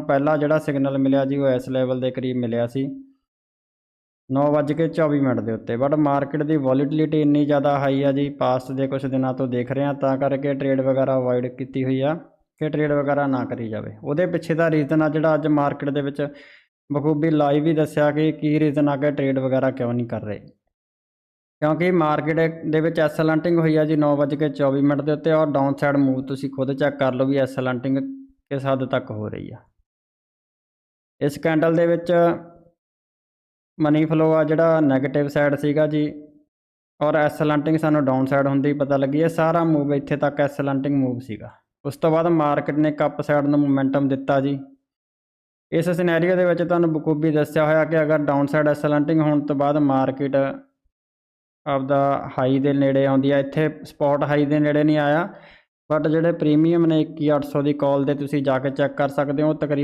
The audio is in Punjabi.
ਪਹਿਲਾ ਜਿਹੜਾ ਸਿਗਨਲ ਮਿਲਿਆ ਜੀ, ਉਹ ਇਸ ਲੈਵਲ ਦੇ ਕਰੀਬ ਮਿਲਿਆ ਸੀ। 9:24 ਮਿੰਟ ਦੇ ਉੱਤੇ। ਬਟ ਮਾਰਕੀਟ ਦੀ ਵੋਲਿਟਿਲਿਟੀ ਇੰਨੀ ਜ਼ਿਆਦਾ ਹਾਈ ਆ ਜੀ ਪਾਸਟ ਦੇ ਕੁਝ ਦਿਨਾਂ ਤੋਂ ਦੇਖ ਰਹੇ ਹਾਂ, ਤਾਂ ਕਰਕੇ ਟ੍ਰੇਡ ਵਗੈਰਾ ਅਵੋਇਡ ਕੀਤੀ ਹੋਈ ਆ, ਕਿ ਟ੍ਰੇਡ ਵਗੈਰਾ ਨਾ ਕਰੀ ਜਾਵੇ। ਉਹਦੇ ਪਿੱਛੇ ਦਾ ਰੀਜ਼ਨ ਆ ਜਿਹੜਾ ਅੱਜ ਮਾਰਕੀਟ ਦੇ ਵਿੱਚ ਬਖੂਬੀ ਲਾਈਵ ਹੀ ਦੱਸਿਆ ਕਿ ਕੀ ਰੀਜ਼ਨ ਆ ਕੇ ਟ੍ਰੇਡ ਵਗੈਰਾ ਕਿਉਂ ਨਹੀਂ ਕਰ ਰਹੇ। ਕਿਉਂਕਿ ਮਾਰਕੀਟ ਦੇ ਵਿੱਚ ਐਸਲੈਂਟਿੰਗ ਹੋਈ ਆ ਜੀ 9:24 ਮਿੰਟ ਦੇ ਉੱਤੇ, ਔਰ ਡਾਊਨ ਸਾਈਡ ਮੂਵ ਤੁਸੀਂ ਖੁਦ ਚੈੱਕ ਕਰ ਲਓ ਵੀ ਐਸਲੈਂਟਿੰਗ ਕਿਸ ਹੱਦ ਤੱਕ ਹੋ ਰਹੀ ਆ। ਇਸ ਕੈਂਡਲ ਦੇ ਵਿੱਚ ਮਨੀ ਫਲੋ ਆ ਜਿਹੜਾ 네ਗੇਟਿਵ ਸਾਈਡ ਸੀਗਾ ਜੀ ਔਰ ਐਸਲੈਂਟਿੰਗ ਸਾਨੂੰ ਡਾਊਨ ਸਾਈਡ ਹੁੰਦੀ ਪਤਾ ਲੱਗੀ ਇਹ ਸਾਰਾ ਮੂਵ ਇੱਥੇ ਤੱਕ ਐਸਲੈਂਟਿੰਗ ਮੂਵ ਸੀਗਾ। ਉਸ ਤੋਂ ਬਾਅਦ ਮਾਰਕੀਟ ਨੇ ਕੱਪ ਸਾਈਡ ਨੂੰ ਮੋਮੈਂਟਮ ਦਿੱਤਾ ਜੀ। ਇਸ ਸਿਨੈਰੀਓ ਦੇ ਵਿੱਚ ਤੁਹਾਨੂੰ ਬਖੂਬੀ ਦੱਸਿਆ ਹੋਇਆ ਕਿ ਅਗਰ ਡਾਊਨ ਸਾਈਡ ਐਸਲੈਂਟਿੰਗ ਹੋਣ ਤੋਂ ਬਾਅਦ ਮਾਰਕੀਟ ਆਪਦਾ ਹਾਈ ਦੇ ਨੇੜੇ ਆਉਂਦੀ ਆ, ਇੱਥੇ ਸਪੌਟ ਹਾਈ ਦੇ ਨੇੜੇ ਨਹੀਂ ਆਇਆ ਬਟ ਜਿਹੜੇ ਪ੍ਰੀਮੀਅਮ ਨੇ 21800 ਦੀ ਕਾਲ ਦੇ ਤੁਸੀਂ ਜਾ ਕੇ ਚੈੱਕ ਕਰ ਸਕਦੇ ਹੋ ਤਕਰੀਬਨ